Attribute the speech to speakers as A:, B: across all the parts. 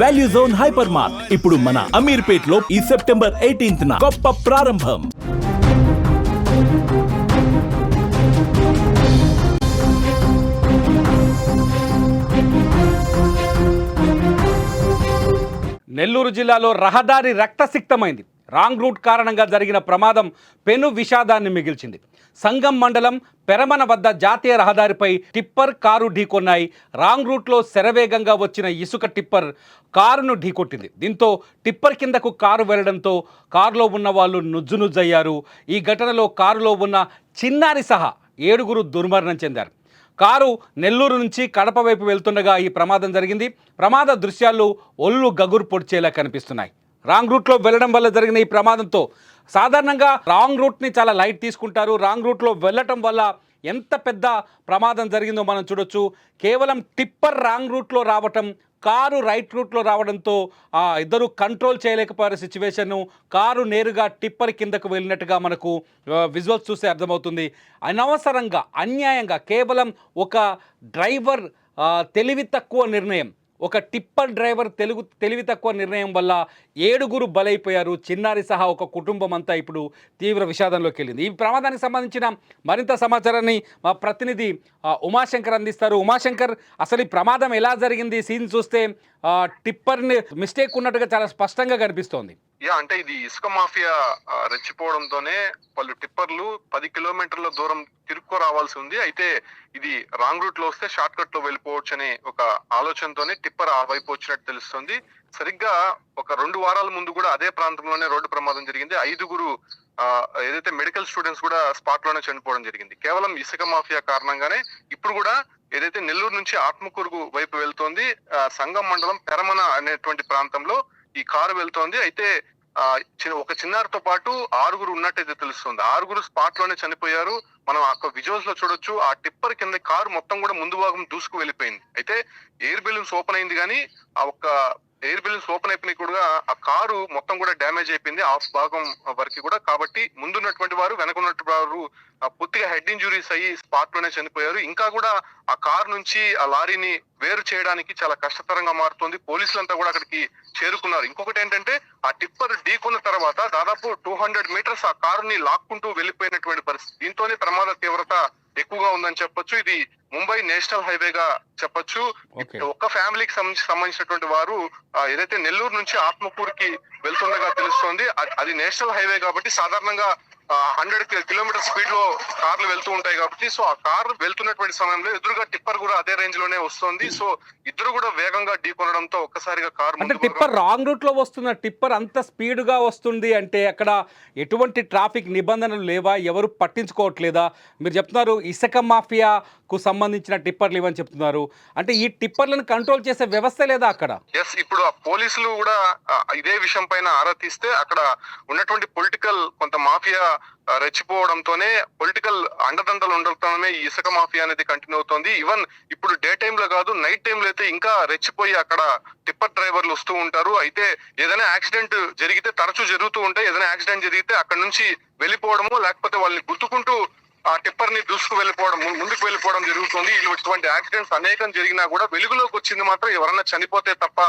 A: Value zone hyper mart ఇప్పుడు మన అమీర్పేట్లో ఈ సెప్టెంబర్ ఎయిటీన్త్ గొప్ప ప్రారంభం.
B: నెల్లూరు జిల్లాలో రహదారి రక్తసిక్తమైంది. రాంగ్ రూట్ కారణంగా జరిగిన ప్రమాదం పెను విషాదాన్ని మిగిల్చింది. సంగం మండలం పెరమన వద్ద జాతీయ రహదారిపై టిప్పర్ కారు ఢీకొన్నాయి. రాంగ్ రూట్లో శరవేగంగా వచ్చిన ఇసుక టిప్పర్ కారును ఢీకొట్టింది. దీంతో టిప్పర్ కిందకు కారు వెళ్ళడంతో కారులో ఉన్న వాళ్ళు నుజ్జు నుజ్జయ్యారు ఈ ఘటనలో కారులో ఉన్న చిన్నారి సహా ఏడుగురు దుర్మరణం చెందారు. కారు నెల్లూరు నుంచి కడప వైపు వెళ్తుండగా ఈ ప్రమాదం జరిగింది. ప్రమాద దృశ్యాలు ఒళ్ళు గగురు పొడిచేలా కనిపిస్తున్నాయి. రాంగ్ రూట్లో వెళ్ళడం వల్ల జరిగిన ఈ ప్రమాదంతో సాధారణంగా రాంగ్ రూట్ని చాలా లైట్ తీసుకుంటారు. రాంగ్ రూట్లో వెళ్ళటం వల్ల ఎంత పెద్ద ప్రమాదం జరిగిందో మనం చూడొచ్చు. కేవలం టిప్పర్ రాంగ్ రూట్లో రావటం కారు రైట్ రూట్లో రావడంతో ఆ ఇద్దరు కంట్రోల్ చేయలేకపోయారు సిచ్యువేషన్ కారు నేరుగా టిప్పర్ కిందకు వెళ్ళినట్టుగా మనకు విజువల్స్ చూస్తే అర్థమవుతుంది. అనవసరంగా అన్యాయంగా కేవలం ఒక డ్రైవర్ తెలివి తక్కువ నిర్ణయం. ఒక టిప్పర్ డ్రైవర్ తెలుగు తెలివి తక్కువ నిర్ణయం వల్ల ఏడుగురు బలైపోయారు. చిన్నారి సహా ఒక కుటుంబం అంతా ఇప్పుడు తీవ్ర విషాదంలోకి వెళ్ళింది. ఈ ప్రమాదానికి సంబంధించిన మరింత సమాచారాన్ని మా ప్రతినిధి ఉమాశంకర్ అందిస్తారు. ఉమాశంకర్ అసలు ఈ ప్రమాదం ఎలా జరిగింది? సీన్ చూస్తే టిప్పర్ని మిస్టేక్ ఉన్నట్టుగా చాలా స్పష్టంగా కనిపిస్తోంది.
C: యా అంటే ఇది ఇసుక మాఫియా రెచ్చిపోవడంతోనే పలు టిప్పర్లు పది కిలోమీటర్ల దూరం తిరుక్కో రావాల్సి ఉంది. అయితే ఇది రాంగ్ రూట్లో వస్తే షార్ట్ కట్లో వెళ్ళిపోవచ్చు అనే ఒక ఆలోచనతోనే టిప్పర్ ఆ వైపు వచ్చినట్టు తెలుస్తుంది. సరిగ్గా ఒక రెండు వారాల ముందు కూడా అదే ప్రాంతంలోనే రోడ్డు ప్రమాదం జరిగింది. ఐదుగురు ఏదైతే మెడికల్ స్టూడెంట్స్ కూడా స్పాట్లోనే చనిపోవడం జరిగింది. కేవలం ఇసుక మాఫియా కారణంగానే ఇప్పుడు కూడా ఏదైతే నెల్లూరు నుంచి ఆత్మకూరుకు వైపు వెళ్తోంది సంగం మండలం పెరమన అనేటువంటి ప్రాంతంలో ఈ కారు వెళ్తోంది. అయితే ఒక చిన్నారితో పాటు ఆరుగురు ఉన్నట్టయితే తెలుస్తుంది. ఆరుగురు స్పాట్లోనే చనిపోయారు. మనం అక్కడ విజువల్స్లో చూడొచ్చు ఆ టిప్పర్ కింద కారు మొత్తం కూడా ముందు భాగం దూసుకు వెళ్ళిపోయింది. అయితే ఎయిర్ బెలూన్స్ ఓపెన్ అయింది కానీ ఆ ఒక్క ఎయిర్ బెలూన్స్ ఓపెన్ అయిపోయినాయి కూడా ఆ కారు మొత్తం కూడా డ్యామేజ్ అయిపోయింది ఆఫ్ భాగం వరకు కూడా. కాబట్టి ముందున్నటువంటి వారు వెనకున్నటువంటి వారు పూర్తిగా హెడ్ ఇంజురీస్ అయ్యి స్పాట్లోనే చనిపోయారు. ఇంకా కూడా ఆ కార్ నుంచి ఆ లారీని వేరు చేయడానికి చాలా కష్టతరంగా మారుతుంది. పోలీసులంతా కూడా అక్కడికి చేరుకున్నారు. ఇంకొకటి ఏంటంటే ఆ టిప్పర్ ఢీకొన్న తర్వాత దాదాపు టూ హండ్రెడ్ మీటర్స్ ఆ కారుని లాక్కుంటూ వెళ్ళిపోయినటువంటి పరిస్థితి. దీంతోనే ప్రమాద తీవ్రత ఎక్కువగా ఉందని చెప్పొచ్చు. ఇది ముంబై నేషనల్ హైవేగా చెప్పొచ్చు.
B: ఓకే.
C: ఒక్క ఫ్యామిలీకి సంబంధించి సంబంధించినటువంటి వారు ఏదైతే నెల్లూరు నుంచి ఆత్మకూరుకి వెళ్తుండగా తెలుస్తోంది అది నేషనల్ హైవే కాబట్టి సాధారణంగా హండ్రెడ్ కిలోమీటర్ స్పీడ్లో కార్లు వెళ్తూ ఉంటాయి కాబట్టి సో ఆ కార్ వెళ్తున్నటువంటి సమయంలో ఎదురుగా టిప్పర్ కూడా అదే రేంజ్లోనే వస్తుంది. సో ఇద్దరు కూడా వేగంగా ఢీకొనడంతో ఒక్కసారిగా కార్
B: అంటే టిప్పర్ రాంగ్ రూట్లో వస్తున్న టిప్పర్ అంత స్పీడ్గా వస్తుంది అంటే అక్కడ ఎటువంటి ట్రాఫిక్ నిబంధనలు లేవా? ఎవరు పట్టించుకోవట్లేదా? మీరు చెప్తున్నారు ఇసుక మాఫియాకు సంబంధించిన టిప్పర్లు ఇవని చెప్తున్నారు. అంటే ఈ టిప్పర్లను కంట్రోల్ చేసే వ్యవస్థ లేదా అక్కడ?
C: ఎస్ ఇప్పుడు ఆ పోలీసులు కూడా ఇదే విషయం పైన ఆరా తీస్తే అక్కడ ఉన్నటువంటి పొలిటికల్ కొంత మాఫియా రెచ్చిపోవడంతోనే పొలిటికల్ అండదండలు ఉండడంతోనే ఈ ఇసుక మాఫియా అనేది కంటిన్యూ అవుతోంది. ఈవెన్ ఇప్పుడు డే టైమ్లో కాదు నైట్ టైం లో అయితే ఇంకా రెచ్చిపోయి అక్కడ టిప్పర్ డ్రైవర్లు వస్తూ ఉంటారు. అయితే ఏదైనా యాక్సిడెంట్ జరిగితే తరచూ జరుగుతూ ఉంటాయి ఏదైనా యాక్సిడెంట్ జరిగితే అక్కడ నుంచి వెళ్ళిపోవడము లేకపోతే వాళ్ళని గుర్తుకుంటూ ఆ టిప్పర్ని దూసుకు వెళ్ళిపోవడం ముందుకు వెళ్ళిపోవడం జరుగుతుంది. ఇటువంటి యాక్సిడెంట్స్ అనేకం జరిగినా కూడా వెలుగులోకి వచ్చింది మాత్రం ఎవరైనా చనిపోతే తప్ప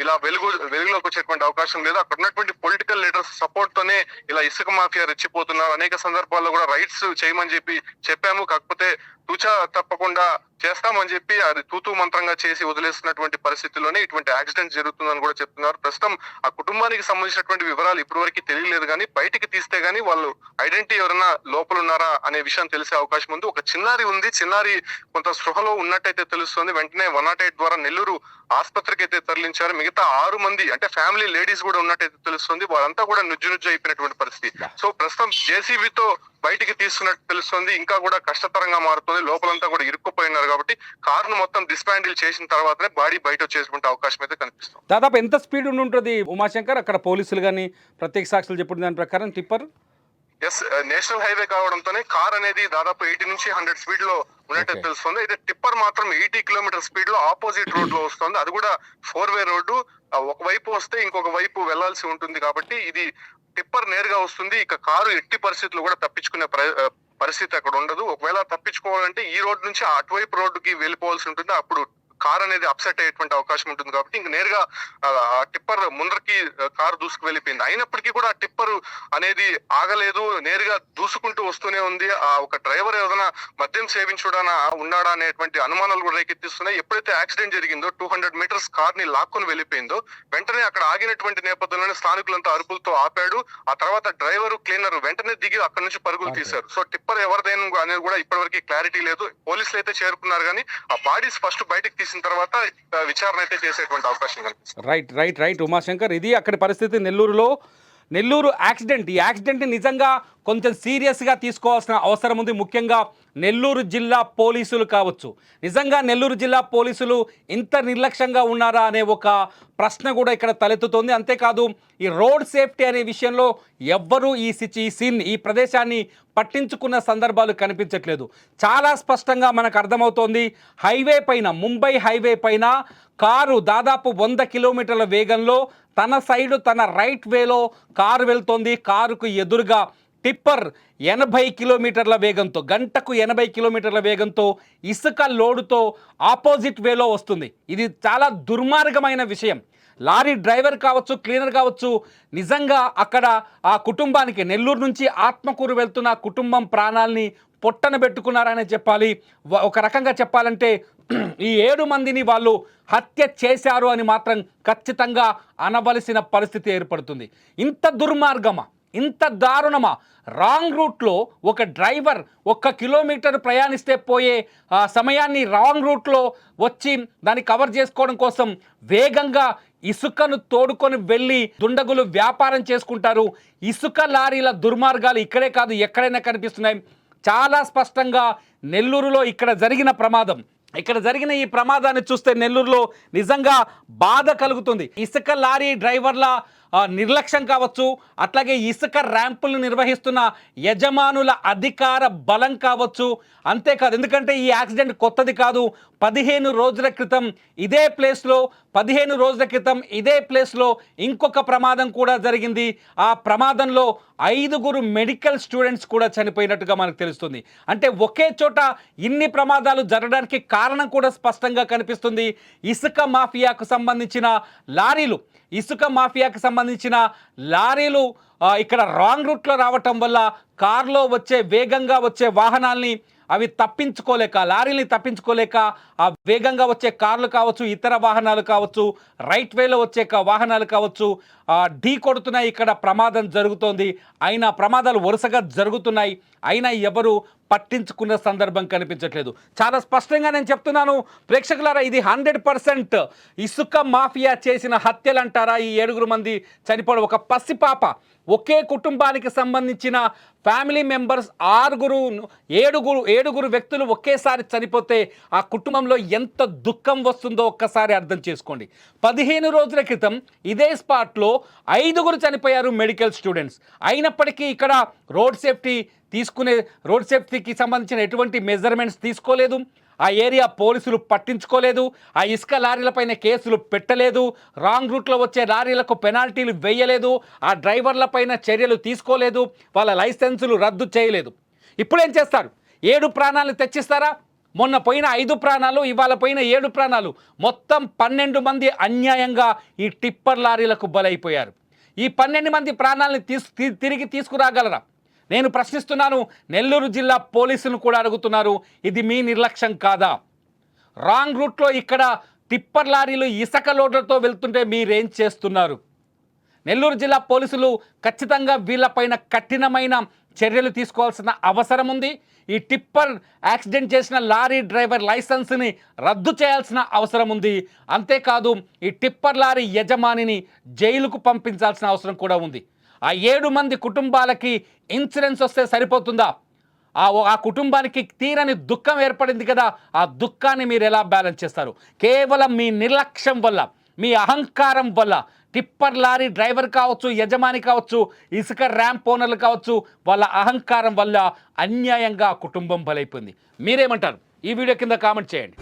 C: ఇలా వెలుగు వెలుగులోకి వచ్చేటువంటి అవకాశం లేదు. అక్కడ ఉన్నటువంటి పొలిటికల్ లీడర్స్ సపోర్ట్ తోనే ఇలా ఇసుక మాఫియా రెచ్చిపోతున్నారు. అనేక సందర్భాల్లో కూడా రైట్స్ చేయమని చెప్పి చెప్పాము. కాకపోతే తూచా తప్పకుండా చేస్తామని చెప్పి అది తూతూ మంత్రంగా చేసి వదిలేస్తున్నటువంటి పరిస్థితుల్లోనే ఇటువంటి యాక్సిడెంట్ జరుగుతుందని కూడా చెప్తున్నారు. ప్రస్తుతం ఆ కుటుంబానికి సంబంధించినటువంటి వివరాలు ఇప్పటి వరకు తెలియలేదు కానీ బయటికి తీస్తే గానీ వాళ్ళు ఐడెంటిటీ ఎవరైనా లోపల ఉన్నారా అనే విషయం తెలిసే అవకాశం ఉంది. ఒక చిన్నారి ఉంది. చిన్నారి కొంత స్పృహలో ఉన్నట్టయితే తెలుస్తుంది. వెంటనే వన్ నాట్ ఎయిట్ ద్వారా నెల్లూరు ఆసుపత్రికి అయితే తరలించారు. మిగతా ఆరు మంది అంటే ఫ్యామిలీ లేడీస్ కూడా ఉన్నట్టయితే తెలుస్తుంది. వాళ్ళంతా కూడా నుజ్జు నుజ్జు అయిపోయినటువంటి పరిస్థితి. సో ప్రస్తుతం జేసీబీతో బయటికి తీసుకున్నట్టు తెలుస్తుంది. ఇంకా కూడా కష్టతరంగా మారుతుంది. లోపలంతా కూడా ఇరుక్కుపోయినారు కాబట్టి కారును మొత్తం డిస్పాండిల్ చేసిన తర్వాతనే బాడీ బయట వచ్చేసుకుంటే అవకాశం అయితే కనిపిస్తుంది.
B: దాదాపు ఎంత స్పీడ్ ఉండి ఉంటుంది ఉమాశంకర్? అక్కడ పోలీసులు కానీ ప్రత్యేక సాక్షులు చెప్పిన దాని ప్రకారం టిప్పర్?
C: ఎస్ నేషనల్ హైవే కావడంతోనే కార్ అనేది దాదాపు ఎయిటీ నుంచి హండ్రెడ్ స్పీడ్లో ఉన్నట్టు. తెలుస్తుంది. అయితే టిప్పర్ మాత్రం ఎయిటీ కిలోమీటర్ స్పీడ్లో ఆపోజిట్ రోడ్లో వస్తుంది. అది కూడా ఫోర్ వే రోడ్డు ఒక వైపు వస్తే ఇంకొక వైపు వెళ్ళాల్సి ఉంటుంది కాబట్టి ఇది టిప్పర్ నేరుగా వస్తుంది. ఇక కారు ఎట్టి పరిస్థితుల్లో కూడా తప్పించుకునే పరిస్థితి అక్కడ ఉండదు. ఒకవేళ తప్పించుకోవాలంటే ఈ రోడ్ నుంచి అటువైపు రోడ్డుకి వెళ్ళిపోవాల్సి ఉంటుంది. అప్పుడు కార్ అనేది అప్సెట్ అయ్యేటువంటి అవకాశం ఉంటుంది కాబట్టి ఇంక నేరుగా ఆ, టిప్పర్ ముందరికి కారు దూసుకు వెళ్ళిపోయింది అయినప్పటికీ కూడా ఆ టిప్పర్ అనేది ఆగలేదు. నేరుగా దూసుకుంటూ వస్తూనే ఉంది. ఆ ఒక డ్రైవర్ ఏదైనా మద్యం సేవించుడానా ఉన్నాడా అనేటువంటి అనుమానాలు కూడా రేకెత్తిస్తున్నాయి. ఎప్పుడైతే యాక్సిడెంట్ జరిగిందో టూ హండ్రెడ్ మీటర్స్ కార్ని లాక్కొని వెళ్ళిపోయిందో వెంటనే అక్కడ ఆగినటువంటి నేపథ్యంలోనే స్థానికులంతా అరుపులతో ఆపాడు. ఆ తర్వాత డ్రైవర్ క్లీనర్ వెంటనే దిగి అక్కడ నుంచి పరుగులు. తీశారు. సో టిప్పర్ ఎవరిదైనా అనేది కూడా ఇప్పటివరకు క్లారిటీ లేదు. పోలీసులు అయితే చేరుకున్నారు కానీ ఆ బాడీస్ ఫస్ట్ బయటకు చేసిన తర్వాత విచారణ అయితే చేసేటువంటి అవకాశం కనిపిస్తుంది.
B: Right right right Umashankar. ఇది అక్కడి పరిస్థితి నెల్లూరులో. నెల్లూరు యాక్సిడెంట్. ఈ యాక్సిడెంట్ నిజంగా కొంచెం సీరియస్గా తీసుకోవాల్సిన అవసరం ఉంది. ముఖ్యంగా నెల్లూరు జిల్లా పోలీసులు కావచ్చు. నిజంగా నెల్లూరు జిల్లా పోలీసులు ఇంత నిర్లక్ష్యంగా ఉన్నారా అనే ఒక ప్రశ్న కూడా ఇక్కడ తలెత్తుతోంది. అంతేకాదు ఈ రోడ్ సేఫ్టీ అనే విషయంలో ఎవ్వరూ ఈ సిచి ఈ సీన్ ఈ ప్రదేశాన్ని పట్టించుకున్న సందర్భాలు కనిపించట్లేదు. చాలా స్పష్టంగా మనకు అర్థమవుతోంది హైవే పైన ముంబై హైవే పైన కారు దాదాపు వంద కిలోమీటర్ల వేగంలో తన సైడు తన రైట్ వేలో కారు వెళ్తోంది. కారుకు ఎదురుగా టిప్పర్ ఎనభై కిలోమీటర్ల వేగంతో గంటకు ఎనభై కిలోమీటర్ల వేగంతో ఇసుక లోడుతో ఆపోజిట్ వేలో వస్తుంది. ఇది చాలా దుర్మార్గమైన విషయం. లారీ డ్రైవర్ కావచ్చు క్లీనర్ కావచ్చు నిజంగా అక్కడ ఆ కుటుంబానికి నెల్లూరు నుంచి ఆత్మకూరు వెళ్తున్న కుటుంబం ప్రాణాల్ని పొట్టన పెట్టుకున్నారనే చెప్పాలి. ఒక రకంగా చెప్పాలంటే ఈ ఏడు మందిని వాళ్ళు హత్య చేశారు అని మాత్రం ఖచ్చితంగా అనవలసిన పరిస్థితి ఏర్పడుతుంది. ఇంత దుర్మార్గమా? ఇంత దారుణమా? రాంగ్ రూట్లో ఒక డ్రైవర్ ఒక్క కిలోమీటర్ ప్రయాణిస్తే పోయే ఆ సమయాన్ని రాంగ్ రూట్లో వచ్చి దాన్ని కవర్ చేసుకోవడం కోసం వేగంగా ఇసుకను తోడుకొని వెళ్ళి దుండగులు వ్యాపారం చేసుకుంటారు. ఇసుక లారీల దుర్మార్గాలు ఇక్కడే కాదు ఎక్కడైనా కనిపిస్తున్నాయి. చాలా స్పష్టంగా నెల్లూరులో ఇక్కడ జరిగిన ప్రమాదం. ఇక్కడ జరిగిన ఈ ప్రమాదాన్ని చూస్తే నెల్లూరులో నిజంగా బాధ కలుగుతుంది. ఇసుక లారీ డ్రైవర్ల నిర్లక్ష్యం కావచ్చు అట్లాగే ఇసుక ర్యాంపులు నిర్వహిస్తున్న యజమానుల అధికార బలం కావచ్చు. అంతేకాదు ఎందుకంటే ఈ యాక్సిడెంట్ కొత్తది కాదు. పదిహేను రోజుల క్రితం ఇదే ప్లేస్లో పదిహేను రోజుల క్రితం ఇదే ప్లేస్లో ఇంకొక ప్రమాదం కూడా జరిగింది. ఆ ప్రమాదంలో ఐదుగురు మెడికల్ స్టూడెంట్స్ కూడా చనిపోయినట్టుగా మనకు తెలుస్తుంది. అంటే ఒకే చోట ఇన్ని ప్రమాదాలు జరగడానికి కారణం కూడా స్పష్టంగా కనిపిస్తుంది. ఇసుక మాఫియాకు సంబంధించిన లారీలు ఇసుక మాఫియాకు సంబంధించిన లారీలు ఇక్కడ రాంగ్ రూట్లో రావటం వల్ల కారులో వచ్చే వేగంగా వచ్చే వాహనాల్ని అవి తప్పించుకోలేక లారీని తప్పించుకోలేక ఆ వేగంగా వచ్చే కార్లు కావచ్చు ఇతర వాహనాలు కావచ్చు రైట్ వేలో వచ్చే వాహనాలు కావచ్చు ఢీ కొడుతున్నాయి ఇక్కడ ప్రమాదం జరుగుతోంది. అయినా ప్రమాదాలు వరుసగా జరుగుతున్నాయి. అయినా ఎవరు పట్టించుకున్న సందర్భం కనిపించట్లేదు. చాలా స్పష్టంగా నేను చెప్తున్నాను ప్రేక్షకులారా ఇది హండ్రెడ్ పర్సెంట్ ఇసుక మాఫియా చేసిన హత్యలు అంటారా ఈ ఏడుగురు మంది చనిపోవడం? ఒక పసిపాప ఒకే కుటుంబానికి సంబంధించిన ఫ్యామిలీ మెంబర్స్ ఆరుగురు ఏడుగురు ఏడుగురు వ్యక్తులు ఒకేసారి చనిపోతే ఆ కుటుంబంలో ఎంత దుఃఖం వస్తుందో ఒక్కసారి అర్థం చేసుకోండి. పదిహేను రోజుల క్రితం ఇదే స్పాట్లో ఐదుగురు చనిపోయారు మెడికల్ స్టూడెంట్స్. అయినప్పటికీ ఇక్కడ రోడ్ సేఫ్టీ తీసుకునే రోడ్ సేఫ్టీకి సంబంధించిన ఎటువంటి మెజర్మెంట్స్ తీసుకోలేదు. ఆ ఏరియా పోలీసులు పట్టించుకోలేదు. ఆ ఇసుక లారీలపైన కేసులు పెట్టలేదు. రాంగ్ రూట్లో వచ్చే లారీలకు పెనాల్టీలు వేయలేదు. ఆ డ్రైవర్లపైన చర్యలు తీసుకోలేదు. వాళ్ళ లైసెన్సులు రద్దు చేయలేదు. ఇప్పుడేం చేస్తారు? ఏడు ప్రాణాలు తెచ్చిస్తారా? మొన్న పోయిన ఐదు ప్రాణాలు ఇవాళ పోయిన ఏడు ప్రాణాలు. మొత్తం పన్నెండు మంది అన్యాయంగా ఈ టిప్పర్ లారీలకు బలైపోయారు. ఈ పన్నెండు మంది ప్రాణాలను తీసు తి- తిరిగి తీసుకురాగలరా? నేను ప్రశ్నిస్తున్నాను నెల్లూరు జిల్లా పోలీసులు కూడా అడుగుతున్నారు ఇది మీ నిర్లక్ష్యం కాదా? రాంగ్ రూట్లో ఇక్కడ టిప్పర్ లారీలు ఇసుక లోడ్లతో వెళ్తుంటే మీరేం చేస్తున్నారు? నెల్లూరు జిల్లా పోలీసులు ఖచ్చితంగా వీళ్ళపైన కఠినమైన చర్యలు తీసుకోవాల్సిన అవసరం ఉంది. ఈ టిప్పర్ యాక్సిడెంట్ చేసిన లారీ డ్రైవర్ లైసెన్స్ని రద్దు చేయాల్సిన అవసరం ఉంది. అంతేకాదు ఈ టిప్పర్ లారీ యజమానిని జైలుకు పంపించాల్సిన అవసరం కూడా ఉంది. ఆ ఏడు మంది కుటుంబాలకి ఇన్సూరెన్స్ వస్తే సరిపోతుందా? ఆ ఆ కుటుంబానికి తీరని దుఃఖం ఏర్పడింది కదా ఆ దుఃఖాన్ని మీరు ఎలా బ్యాలెన్స్ చేస్తారు? కేవలం మీ నిర్లక్ష్యం వల్ల మీ అహంకారం వల్ల టిప్పర్ లారీ డ్రైవర్ కావచ్చు యజమాని కావచ్చు ఇసుక ర్యాంప్ ఓనర్లు కావచ్చు వాళ్ళ అహంకారం వల్ల అన్యాయంగా కుటుంబం బలైపోయింది. మీరేమంటారు? ఈ వీడియో కింద కామెంట్ చేయండి.